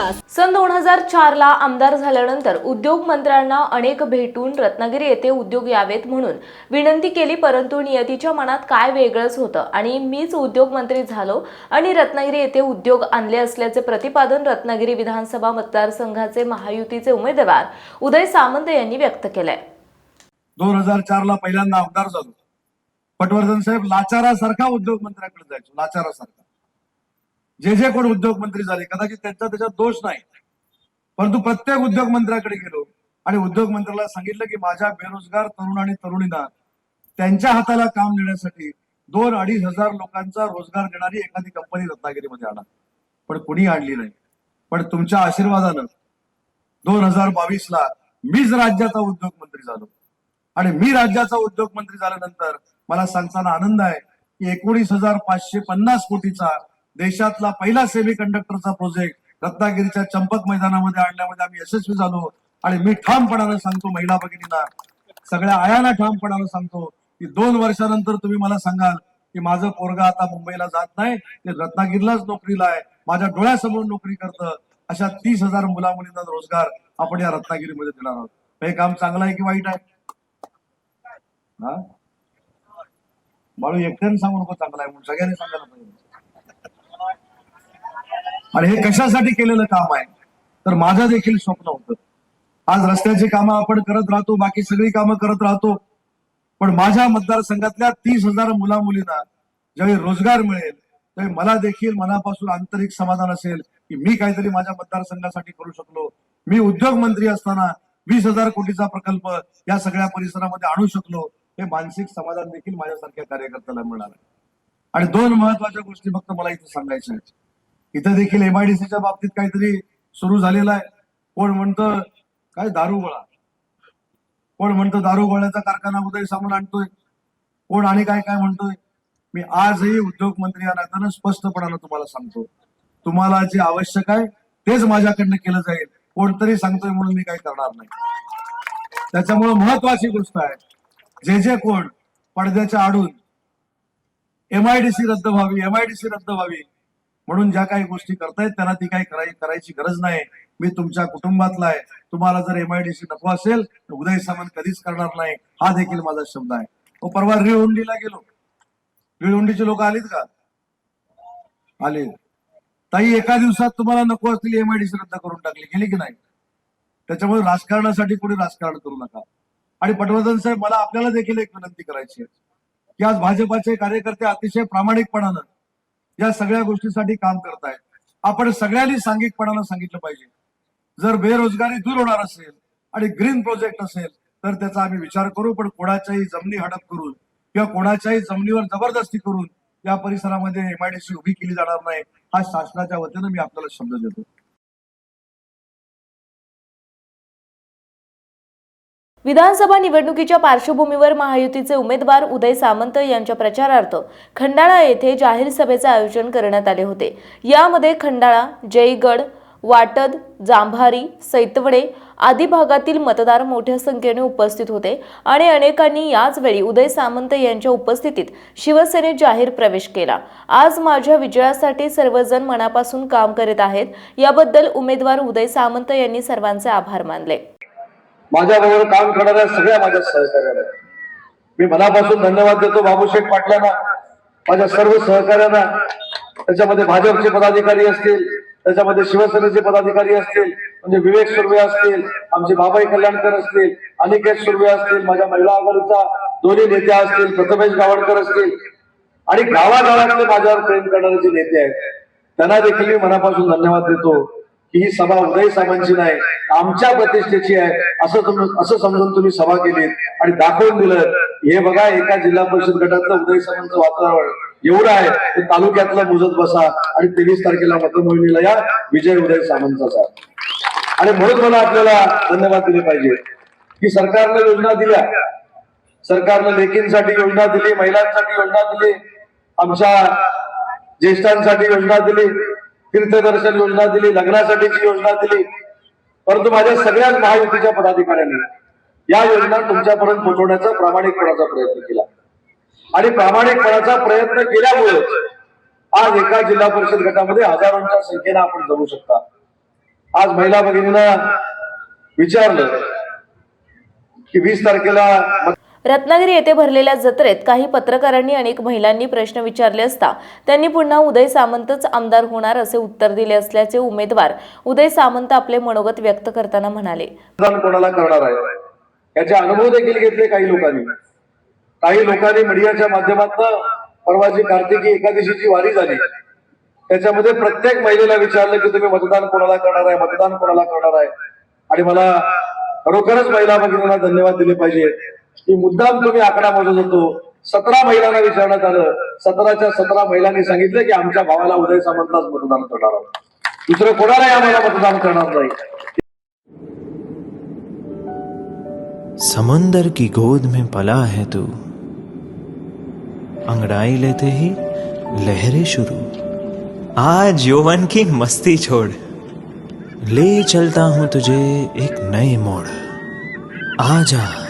विकास सन दोन हजार चार ला आमदार झाल्यानंतर उद्योग मंत्र्यांना अनेक भेटून रत्नागिरी येथे उद्योग यावेत म्हणून विनंती केली परंतु नियतीच्या मनात काय वेगळंच होतं? आणि मीच उद्योग मंत्री झालो आणि रत्नागिरी येथे उद्योग आणले असल्याचे प्रतिपादन रत्नागिरी विधानसभा मतदारसंघाचे महायुतीचे उमेदवार उदय सामंत यांनी व्यक्त केलंय. दोन हजार चार ला पहिल्यांदा आमदार झालो. पटवर्धन साहेब लाचारासारखा उद्योग मंत्र्याकडे जायचो लाचारासारखा. जे जे कोण उद्योग मंत्री झाले कदाचित त्यांचा त्याच्यात दोष नाही. परंतु प्रत्येक उद्योगमंत्र्याकडे गेलो आणि उद्योग मंत्र्याला सांगितलं की माझ्या बेरोजगार तरुण आणि तरुणींना त्यांच्या हाताला काम देण्यासाठी दोन अडीच हजार लोकांचा रोजगार देणारी एखादी कंपनी रत्नागिरीमध्ये आणा. पण कुणी आणली नाही. पण तुमच्या आशीर्वादानं दोन हजार बावीस ला मीच राज्याचा उद्योग मंत्री झालो. आणि मी राज्याचा उद्योग मंत्री झाल्यानंतर मला सांगताना आनंद आहे की एकोणीस हजार पाचशे पन्नास कोटीचा देशातला पहिला सेमी कंडक्टरचा प्रोजेक्ट रत्नागिरीच्या चंपक मैदानामध्ये आणल्यामध्ये आम्ही यशस्वी झालो. आणि मी ठामपणानं सांगतो महिला भगिनींना सगळ्या आयाना ठामपणानं सांगतो की दोन वर्षानंतर तुम्ही मला सांगाल की माझं पोरगा आता मुंबईला जात नाही ते रत्नागिरीलाच नोकरीला आहे माझ्या डोळ्यासमोर नोकरी करतं. अशा तीस हजार मुला मुलींना रोजगार आपण या रत्नागिरीमध्ये देणार आहोत. हे काम चांगलं आहे की वाईट आहे? हा? बाळू एकट्याने सांगू नको चांगलं आहे म्हणून. सगळ्यांनी सांगायला पाहिजे. आणि हे कशासाठी केलेलं काम आहे? तर माझं देखील स्वप्न होतं. आज रस्त्याची कामं आपण करत राहतो बाकी सगळी कामं करत राहतो. पण माझ्या मतदारसंघातल्या तीस हजार मुला मुलींना ज्यावेळी रोजगार मिळेल त्यावेळी मला देखील मनापासून आंतरिक समाधान असेल की मी काहीतरी माझ्या मतदारसंघासाठी करू शकलो. मी उद्योग मंत्री असताना वीस हजार कोटीचा प्रकल्प या सगळ्या परिसरामध्ये आणू शकलो. हे मानसिक समाधान देखील माझ्यासारख्या कार्यकर्त्याला मिळणार आहे आणि दोन महत्त्वाच्या गोष्टी फक्त मला इथे सांगायच्या आहेत. इथं देखील एमआयडीसीच्या बाबतीत काहीतरी सुरू झालेलं आहे. कोण म्हणतं काय दारू गोळा? कोण म्हणतं दारुगोळ्याचा कारखाना उदय सामान आणतोय? कोण आणि काय काय म्हणतोय? मी आजही उद्योग मंत्री या नात्यानं स्पष्टपणानं तुम्हाला सांगतो. तुम्हाला जे आवश्यक आहे तेच माझ्याकडनं केलं जाईल. कोणतरी सांगतोय म्हणून मी काही करणार नाही. त्याच्यामुळे महत्वाची गोष्ट आहे जे जे कोण पडद्याच्या आडून एमआयडीसी रद्द व्हावी एमआयडीसी रद्द व्हावी म्हणून ज्या काही गोष्टी करतायत त्यांना ती काही कराय करायची गरज नाही. मी तुमच्या कुटुंबातला आहे. तुम्हाला जर एमआयडीसी नको असेल तर उदय सामंत कधीच करणार नाही. हा देखील माझा शब्द आहे. तो परवा रिळहुंडीला गेलो. रिळहुंडीचे लोक आलीत का? आले ताई एका दिवसात तुम्हाला नको असलेली एमआयडीसी रद्द करून टाकली. गेली की नाही? त्याच्यामुळे राजकारणासाठी कोणी राजकारण करू नका. आणि पटवर्धन साहेब मला आपल्याला देखील एक विनंती करायची आहे. की आज भाजपाचे कार्यकर्ते अतिशय प्रामाणिकपणानं या सगळ्या गोष्टीसाठी काम करतायत आपण सगळ्यांनी सांघिकपणानं सांगितलं पाहिजे. जर बेरोजगारी दूर होणार असेल आणि ग्रीन प्रोजेक्ट असेल तर त्याचा आम्ही विचार करू पण कोणाच्याही जमिनी हडप करून किंवा कोणाच्याही जमिनीवर जबरदस्ती करून या परिसरामध्ये एमआयडीसी उभी केली जाणार नाही हा शासनाच्या वतीनं मी आपल्याला शब्द देतो. विधानसभा निवडणुकीच्या पार्श्वभूमीवर महायुतीचे उमेदवार उदय सामंत यांच्या प्रचारार्थ खंडाळा येथे जाहीर सभेचे आयोजन करण्यात आले होते. यामध्ये खंडाळा जयगड वाटद जांभारी सैतवडे आदी भागातील मतदार मोठ्या संख्येने उपस्थित होते आणि अनेकांनी याच वेळी उदय सामंत यांच्या उपस्थितीत शिवसेनेत जाहीर प्रवेश केला. आज माझ्या विजयासाठी सर्वजण मनापासून काम करीत आहेत. याबद्दल उमेदवार उदय सामंत यांनी सर्वांचे आभार मानले. माझ्याबरोबर काम करणाऱ्या सगळ्या माझ्या सहकार्याला मी मनापासून धन्यवाद देतो बाबूशेठ पाटलांना माझ्या सर्व सहकार्यांना त्याच्यामध्ये भाजपचे पदाधिकारी असतील त्याच्यामध्ये शिवसेनेचे पदाधिकारी असतील म्हणजे विवेक सुर्वे असतील आमचे बाबाई कल्याणकर असतील अनिकेत सुर्वे असतील माझ्या महिला आघाडीचा दोन्ही नेत्या असतील प्रथमेश गावडकर असतील. आणि गावागावातले माझ्यावर प्रेम करणारे जे नेते आहेत त्यांना देखील मी मनापासून धन्यवाद देतो. की ही सभा उदय साहेबांची नाही आमच्या प्रतिष्ठेची आहे असं असं समजून तुम्ही सभा केली आणि दाखवून दिलं. हे बघा एका जिल्हा परिषद गटातलं उदय साहेबांचं वातावरण एवढं आहे ते तालुक्यातलं मुजत बसा आणि तेवीस तारखेला मतमोहिनीला या विजय उदय सामंताचा. आणि म्हणून मला आपल्याला धन्यवाद दिले पाहिजे. की सरकारनं योजना दिल्या. सरकारनं लेकींसाठी योजना दिली महिलांसाठी योजना दिली आमच्या ज्येष्ठांसाठी योजना दिली. तीर्थदर्शन योजना दिली लग्नासाठीची योजना दिली. परंतु माझ्या सगळ्याच महायुतीच्या पदाधिकाऱ्यांनी या योजना तुमच्यापर्यंत पोहोचवण्याचा प्रामाणिकपणाचा प्रयत्न केला. आणि प्रामाणिकपणाचा प्रयत्न केल्यामुळे आज एका जिल्हा परिषद गटामध्ये हजारोंच्या संख्येनं आपण जगू शकता. आज महिला भगिनीनं विचारलं की वीस तारखेला रत्नागिरी येथे भरलेल्या जत्रेत काही पत्रकारांनी अनेक महिलांनी प्रश्न विचारले असता त्यांनी पुन्हा उदय सामंतच आमदार होणार असे उत्तर दिले असल्याचे उमेदवार उदय सामंत आपले मनोगत व्यक्त करताना म्हणाले. कोणाला करणार आहे? याचे अनुभव देखील घेतले काही लोकांनी. काही लोकांनी मीडियाच्या माध्यमातून परवाची कार्तिकी एकादशीची वारी झाली. त्याच्यामध्ये प्रत्येक महिलेला विचारलं की तुम्ही मतदान कोणाला करणार आहे? मतदान कोणाला करणार आहे? आणि मला खरोखरच महिला भगिनींना धन्यवाद दिले पाहिजे की मुद्दाम तुम्ही आकडा मोजत होतो. सतरा महिलांना विचारण्यात आलं. सतराच्या सतरा महिलांनी सांगितलं की आमच्या भावाला उदय सामंतलाच मतदान करणार आहोत. दुसरं कोणालाही आम्हाला मतदान करणार नाही? समंदर की गोद में पला है तू। अंगड़ाई लेते ही लहरें शुरू। आज यौवन की मस्ती छोड़। ले चलता हूं तुझे एक नए मोड़। आ जा।